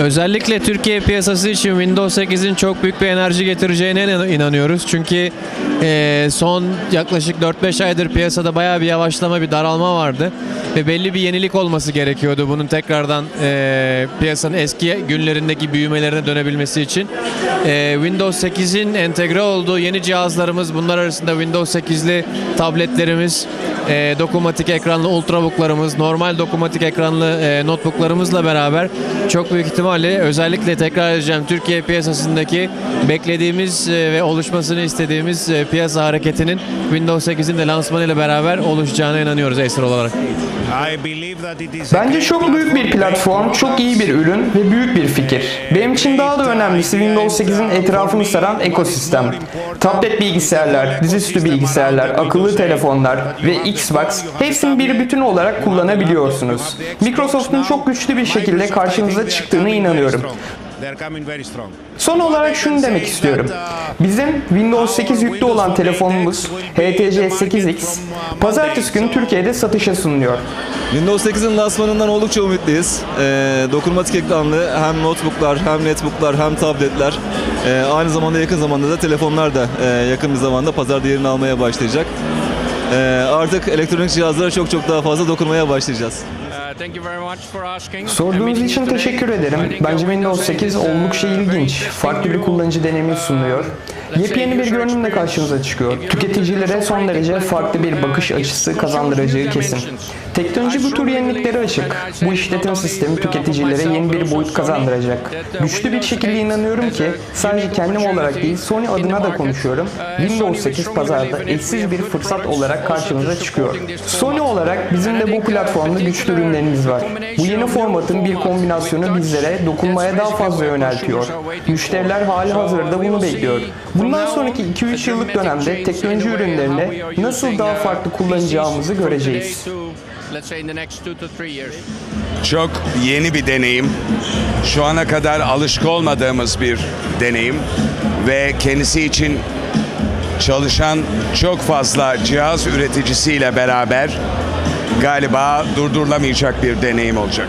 Özellikle Türkiye piyasası için Windows 8'in çok büyük bir enerji getireceğine inan- inanıyoruz. Çünkü e, son yaklaşık 4-5 aydır piyasada bayağı bir yavaşlama, bir daralma vardı. Ve belli bir yenilik olması gerekiyordu bunun tekrardan e, piyasanın eski günlerindeki büyümelerine dönebilmesi için. E, Windows 8'in entegre olduğu yeni cihazlarımız, bunlar arasında Windows 8'li tabletlerimiz, e, dokunmatik ekranlı ultrabooklarımız, normal dokunmatik ekranlı e, notebooklarımızla beraber çok büyük ihtimalle özellikle tekrar edeceğim Türkiye piyasasındaki beklediğimiz e, ve oluşmasını istediğimiz e, piyasa hareketinin Windows 8'in de lansmanıyla beraber oluşacağına inanıyoruz Acer olarak. Bence çok büyük bir platform, çok iyi bir ürün ve büyük bir fikir. Benim için daha da önemlisi Windows 8'in etrafını saran ekosistem. Tablet bilgisayarlar, dizüstü bilgisayarlar, akıllı telefonlar ve Xbox hepsini bir bütün olarak kullanabiliyorsunuz. Microsoft'un çok güçlü bir şekilde karşınıza çıktığına inanıyorum. Son olarak şunu demek istiyorum. Bizim Windows 8 yüklü olan telefonumuz HTC 8X pazartesi günü Türkiye'de satışa sunuluyor. Windows 8'in lansmanından oldukça ümitliyiz. Ee, dokunmatik ekranlı hem notebooklar, hem netbooklar, hem tabletler. Ee, aynı zamanda yakın zamanda da telefonlar da e, yakın bir zamanda pazarda yerini almaya başlayacak. Ee, artık elektronik cihazlara çok çok daha fazla dokunmaya başlayacağız. Sorduğunuz için teşekkür ederim. Bence Windows 8 oldukça ilginç. Farklı bir kullanıcı deneyimi sunuyor. Yepyeni bir görünümle karşımıza çıkıyor. Tüketicilere son derece farklı bir bakış açısı kazandıracağı kesin. Teknoloji bu tür yenilikleri açık. Bu işletim sistemi tüketicilere yeni bir boyut kazandıracak. Güçlü bir şekilde inanıyorum ki sadece kendim olarak değil Sony adına da konuşuyorum. Windows 8 pazarda eşsiz bir fırsat olarak karşımıza çıkıyor. Sony olarak bizim de bu platformda güçlü ürünlerimiz var. Bu yeni formatın bir kombinasyonu bizlere dokunmaya daha fazla yöneltiyor. Müşteriler hali hazırda bunu bekliyor. Bundan sonraki 2-3 yıllık dönemde teknoloji ürünlerini nasıl daha farklı kullanacağımızı göreceğiz. Çok yeni bir deneyim. Şu ana kadar alışık olmadığımız bir deneyim ve kendisi için çalışan çok fazla cihaz üreticisiyle beraber galiba durdurulamayacak bir deneyim olacak.